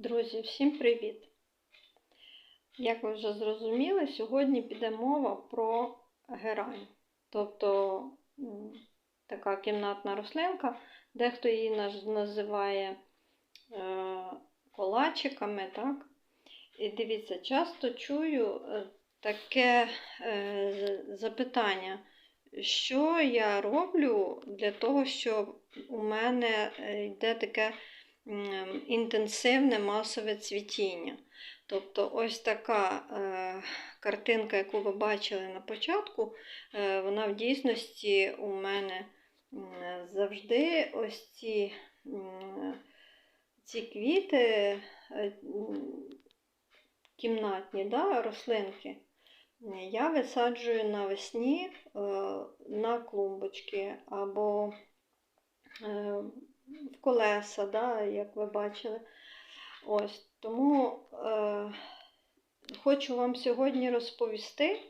Друзі, всім привіт! Як ви вже зрозуміли, сьогодні піде мова про герань. Тобто така кімнатна рослинка, дехто її називає е, колачиками. Так? І дивіться, часто чую е, таке е, запитання, що я роблю для того, щоб у мене е, йде таке інтенсивне масове цвітіння. Тобто ось така е, картинка, яку ви бачили на початку, е, вона в дійсності у мене завжди ось ці, ці квіти е, кімнатні да, рослинки. Я висаджую навесні е, на клумбочки або е, колеса, да, як ви бачили. Ось, тому е, хочу вам сьогодні розповісти,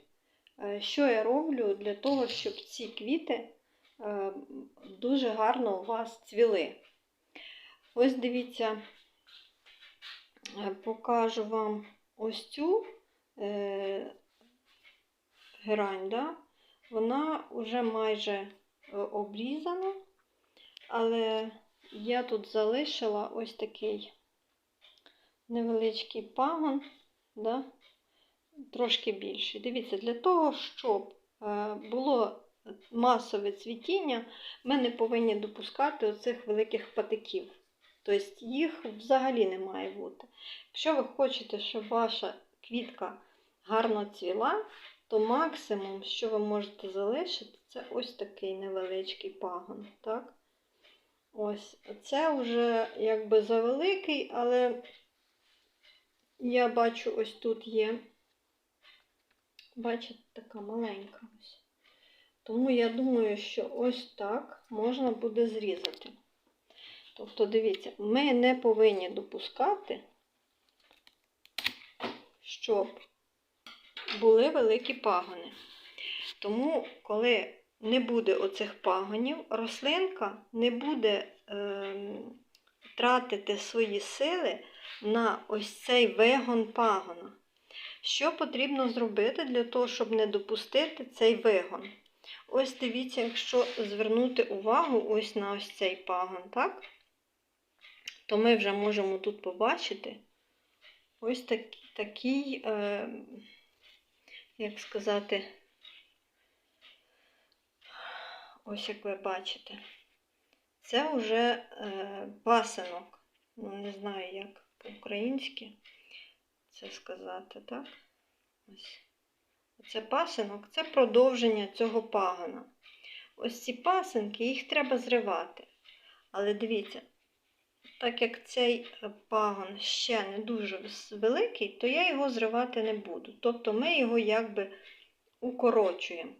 е, що я роблю для того, щоб ці квіти е, дуже гарно у вас цвіли. Ось дивіться, е, покажу вам ось цю е, герань, да? вона вже майже е, обрізана, але я тут залишила ось такий невеличкий пагон, да? трошки більший. Дивіться, для того, щоб е, було масове цвітіння, ми не повинні допускати оцих великих патиків. Тобто їх взагалі не має бути. Якщо ви хочете, щоб ваша квітка гарно цвіла, то максимум, що ви можете залишити, це ось такий невеличкий пагон. Так? Ось, це вже якби завеликий, але я бачу, ось тут є, бачите, така маленька ось. Тому я думаю, що ось так можна буде зрізати. Тобто, дивіться, ми не повинні допускати, щоб були великі пагони. Тому, коли не буде оцих пагонів, рослинка не буде е, тратити свої сили на ось цей вигон пагона. Що потрібно зробити для того, щоб не допустити цей вигон? Ось дивіться, якщо звернути увагу ось на ось цей пагон, так? то ми вже можемо тут побачити ось такий, такий е, як сказати, ось як ви бачите, це вже е, пасинок. Ну, не знаю, як по-українськи це сказати, так? Ось. Це пасинок, це продовження цього пагона. Ось ці пасинки, їх треба зривати. Але дивіться, так як цей пагон ще не дуже великий, то я його зривати не буду. Тобто ми його якби укорочуємо.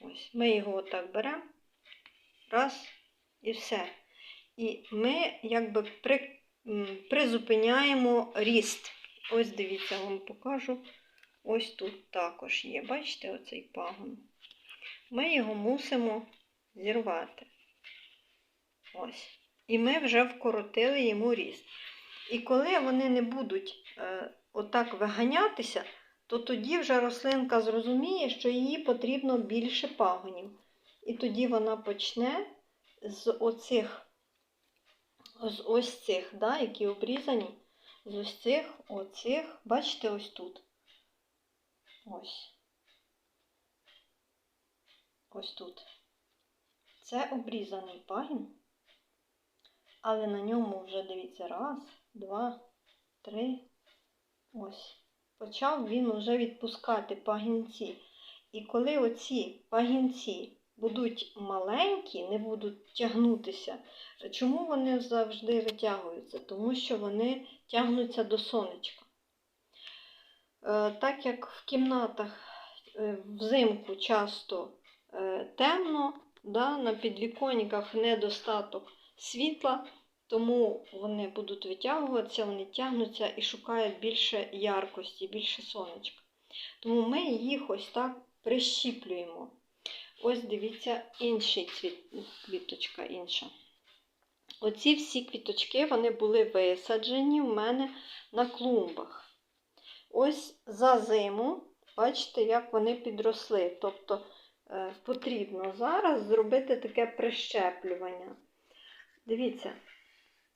Ось, Ми його отак беремо, раз і все. І ми якби при, призупиняємо ріст. Ось дивіться, вам покажу. Ось тут також є. Бачите, оцей пагон. Ми його мусимо зірвати. Ось. І ми вже вкоротили йому ріст. І коли вони не будуть е, отак виганятися, то тоді вже рослинка зрозуміє, що їй потрібно більше пагонів. І тоді вона почне з оцих, з ось цих, да, які обрізані, з ось цих, оцих, бачите, ось тут. Ось. Ось тут. Це обрізаний пагін. Але на ньому вже дивіться, раз, два, три. Ось. Почав він вже відпускати пагінці. І коли оці пагінці будуть маленькі, не будуть тягнутися, чому вони завжди витягуються? Тому що вони тягнуться до сонечка. Е, Так як в кімнатах е, взимку часто е, темно, да, на підвіконниках недостаток світла, тому вони будуть витягуватися, вони тягнуться і шукають більше яркості, більше сонечка. Тому ми їх ось так прищіплюємо. Ось дивіться, інший цвіт, квіточка інша. Оці всі квіточки вони були висаджені в мене на клумбах. Ось за зиму, бачите, як вони підросли. Тобто е, потрібно зараз зробити таке прищеплювання. Дивіться,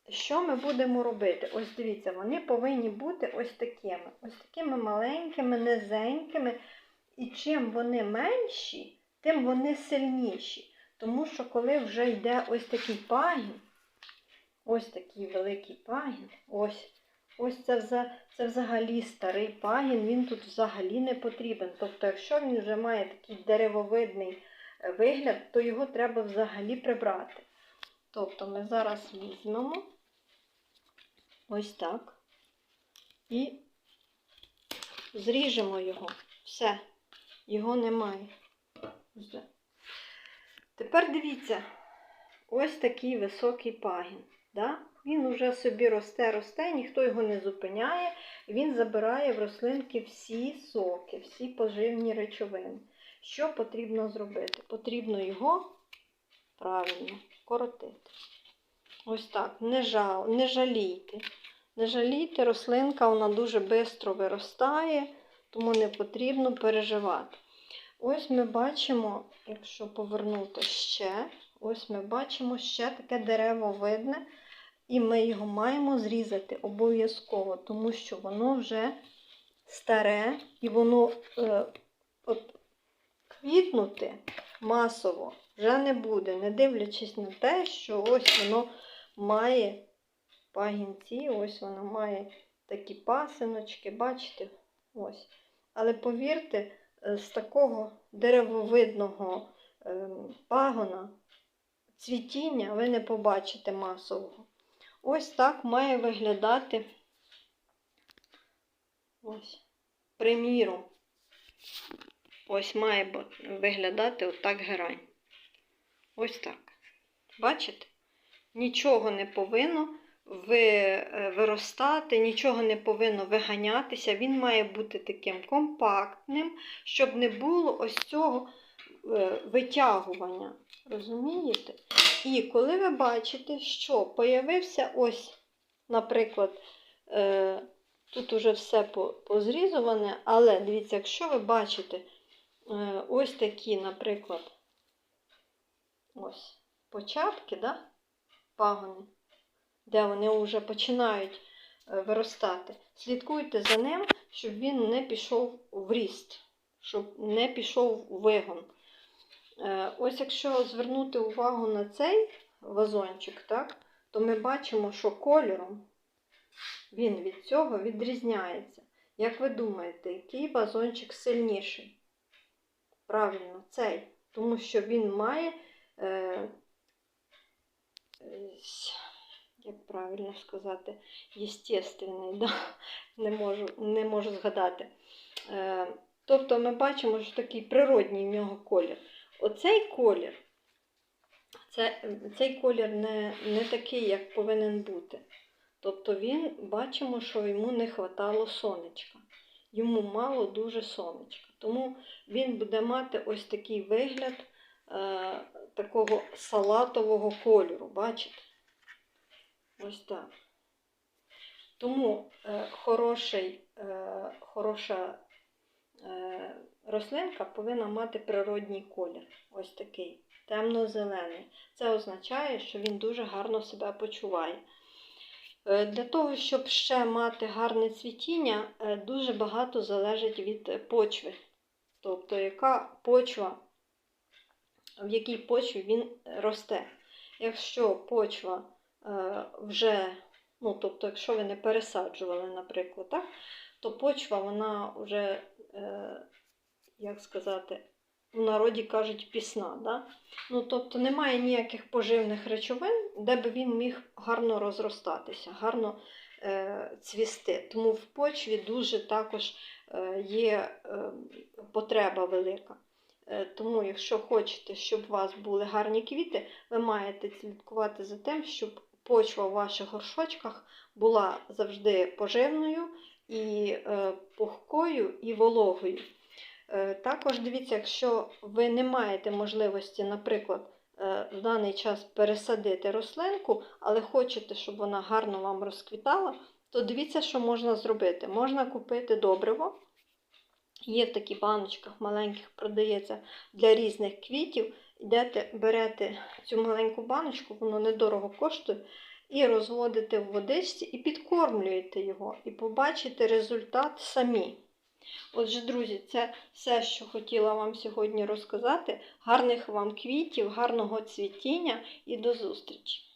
що ми будемо робити? Ось дивіться, вони повинні бути ось такими, ось такими маленькими, низенькими. І чим вони менші, тим вони сильніші. Тому що коли вже йде ось такий пагін, ось такий великий пагін, ось, ось це, це взагалі старий пагін, він тут взагалі не потрібен. Тобто, якщо він вже має такий деревовидний е, вигляд, то його треба взагалі прибрати. Тобто ми зараз візьмемо ось так і зріжемо його. Все, його немає. Все. Тепер дивіться, ось такий високий пагін. Да? Він уже собі росте, росте, ніхто його не зупиняє, він забирає в рослинки всі соки, всі поживні речовини. Що потрібно зробити? Потрібно його правильно коротити. Ось так, не, жал, не жалійте. Не жалійте, рослинка вона дуже швидко виростає, тому не потрібно переживати. Ось ми бачимо, якщо повернути ще, ось ми бачимо ще таке дерево видне, і ми його маємо зрізати обов'язково, тому що воно вже старе і воно е, от, квітнути масово вже не буде, не дивлячись на те, що ось воно має пагінці, ось воно має такі пасиночки, бачите? Ось. Але повірте, з такого деревовидного ем, пагона цвітіння ви не побачите масового. Ось так має виглядати ось, приміром. Ось має виглядати отак герань. Ось так. Бачите? Нічого не повинно ви, е, виростати, нічого не повинно виганятися. Він має бути таким компактним, щоб не було ось цього е, витягування. Розумієте? І коли ви бачите, що появився ось, наприклад, е, тут уже все позрізуване, але дивіться, якщо ви бачите е, ось такі, наприклад, ось початки, да? пагони, де вони вже починають е, виростати, слідкуйте за ним, щоб він не пішов в ріст, щоб не пішов у вигон. Е, Ось якщо звернути увагу на цей вазончик, так, то ми бачимо, що кольором він від цього відрізняється. Як ви думаєте, який вазончик сильніший? Правильно, цей. Тому що він має, е, як правильно сказати, єстественний, да? не, можу, не можу згадати. Е, тобто ми бачимо, що такий природній в нього колір. Оцей колір, це, цей колір не, не такий, як повинен бути. Тобто він бачимо, що йому не вистачало сонечка. Йому мало дуже сонечка. Тому він буде мати ось такий вигляд е, такого салатового кольору. Бачите? Ось так. Тому е, хороший, е, хороша е, рослинка повинна мати природній колір. Ось такий темно-зелений. Це означає, що він дуже гарно себе почуває. Е, Для того, щоб ще мати гарне цвітіння, е, дуже багато залежить від почви. Тобто, яка почва, в якій почві він росте. Якщо почва вже, ну, тобто, якщо ви не пересаджували, наприклад, так, то почва вона вже, е, як сказати, в народі кажуть пісна. Да? Ну, тобто немає ніяких поживних речовин, де би він міг гарно розростатися, гарно е, цвісти. Тому в почві дуже також е, є е, потреба велика. Е, тому, якщо хочете, щоб у вас були гарні квіти, ви маєте слідкувати за тим, щоб почва в ваших горшочках була завжди поживною і е, пухкою і вологою. Е, Також дивіться, якщо ви не маєте можливості, наприклад, е, в даний час пересадити рослинку, але хочете, щоб вона гарно вам розквітала, то дивіться, що можна зробити. Можна купити добриво. Є в таких баночках маленьких, продається для різних квітів. Йдете, берете цю маленьку баночку, воно недорого коштує, і розводите в водичці і підкормлюєте його, і побачите результат самі. Отже, друзі, це все, що хотіла вам сьогодні розказати. Гарних вам квітів, гарного цвітіння і до зустрічі!